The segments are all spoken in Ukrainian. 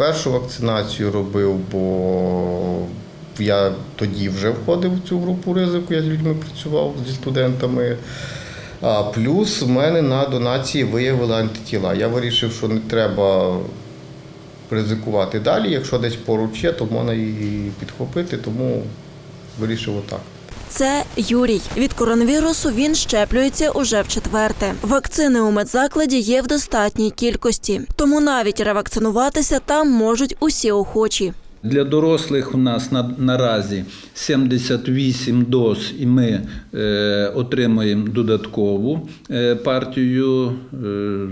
першу вакцинацію робив, бо я тоді вже входив в цю групу ризику, я з людьми працював зі студентами. А плюс в мене на донації виявили антитіла. Я вирішив, що не треба ризикувати далі. Якщо десь поруч є, то можна і підхопити, тому вирішив отак. Це Юрій. Від коронавірусу він щеплюється уже в четверте. Вакцини у медзакладі є в достатній кількості, тому навіть ревакцинуватися там можуть усі охочі. Для дорослих у нас на, наразі 78 доз, і ми е, отримуємо додаткову е, партію е,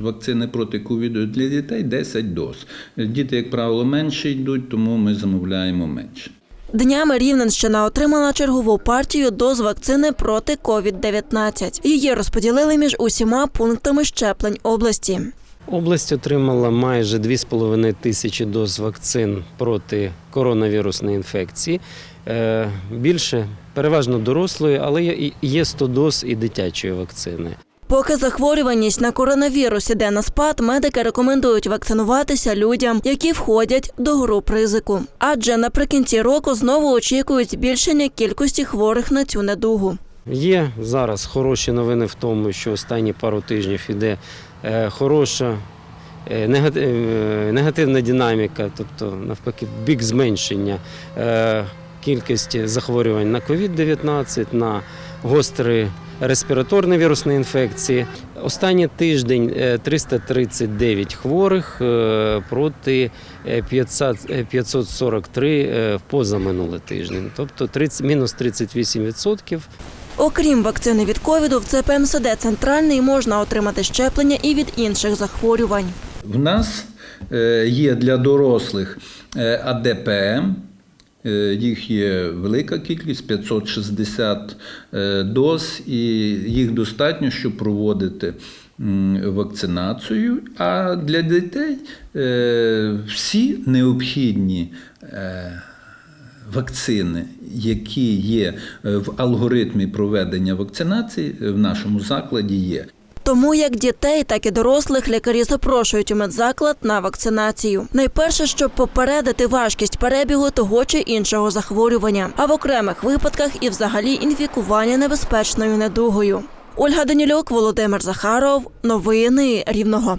вакцини проти ковіду. Для дітей 10 доз. Діти, як правило, менше йдуть, тому ми замовляємо менше. Днями Рівненщина отримала чергову партію доз вакцини проти COVID-19. Її розподілили між усіма пунктами щеплень області. Область отримала майже 2,5 тисячі доз вакцин проти коронавірусної інфекції. Е, Більше переважно дорослої, але є- і- є 100 доз і дитячої вакцини. Поки захворюваність на коронавірус іде на спад, медики рекомендують вакцинуватися людям, які входять до груп ризику. Адже наприкінці року знову очікують збільшення кількості хворих на цю недугу. Є зараз хороші новини в тому, що останні пару тижнів іде е, хороша е, е, негативна динаміка, тобто навпаки, бік зменшення кількості захворювань на COVID-19, на гострі респіраторні вірусні інфекції. Останній тиждень е, 339 хворих е, проти е, 500, е, 543 е, в позаминулий тиждень, тобто 30, мінус 38%. Окрім вакцини від ковіду, в ЦПМСД центральний можна отримати щеплення і від інших захворювань. В нас є для дорослих АДПМ. Е, Їх є велика кількість 560 е, доз, і їх достатньо, щоб проводити вакцинацію. А для дітей е, всі необхідні вакцини, які є в алгоритмі проведення вакцинації, в нашому закладі є. Тому як дітей, так і дорослих лікарі запрошують у медзаклад на вакцинацію. Найперше, щоб попередити важкість перебігу того чи іншого захворювання, а в окремих випадках і взагалі інфікування небезпечною недугою. Ольга Данілюк, Володимир Захаров. Новини Рівного.